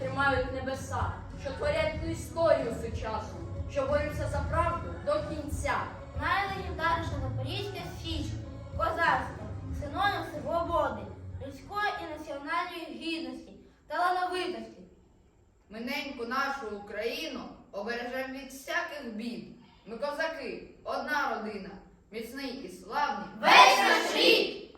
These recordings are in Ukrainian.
тримають небеса, що творять ту історію сучасну, що борються за правду до кінця. Найлегендарніша Запорізька Січ, козацтво, синонім свободи, людської і національної гідності, талановитості. Ми неньку нашу Україну обережемо від всяких бід. Ми козаки, одна родина, міцний і славний. Весь наш рід!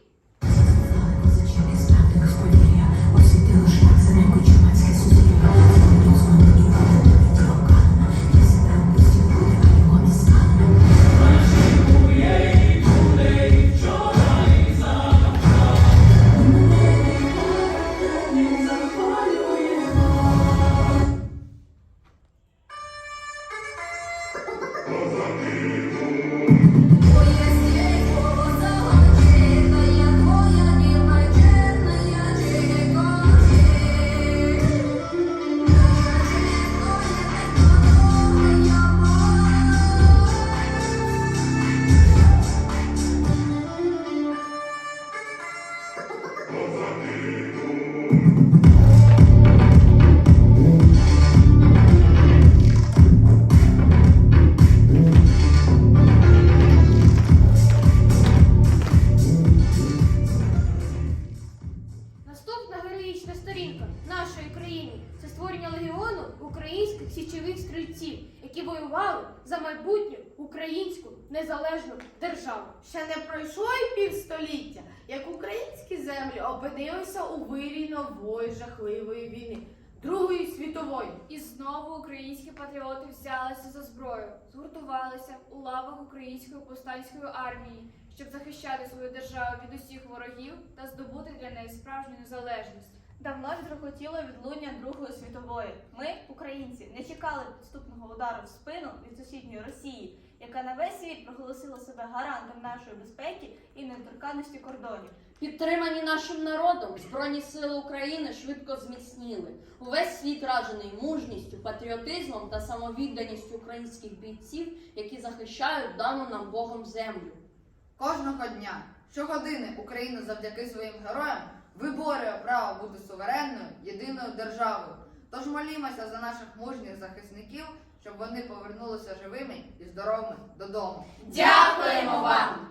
Твоє стекло українських січових стрільців, які воювали за майбутню українську незалежну державу. Ще не пройшло й півстоліття, як українські землі опинилися у вирі нової жахливої війни Другої світової. І знову українські патріоти взялися за зброю, згуртувалися у лавах української повстанської армії, щоб захищати свою державу від усіх ворогів та здобути для неї справжню незалежність. Давно відрохотіло відлуння Другої світової. Ми, українці, не чекали підступного удару в спину від сусідньої Росії, яка на весь світ проголосила себе гарантом нашої безпеки і недоторканності кордонів. Підтримані нашим народом, Збройні сили України швидко зміцніли. Увесь світ раджений мужністю, патріотизмом та самовідданістю українських бійців, які захищають дану нам Богом землю. Кожного дня, щогодини Україна завдяки своїм героям виборює бути суверенною, єдиною державою. Тож молімося за наших мужніх захисників, щоб вони повернулися живими і здоровими додому. Дякуємо вам!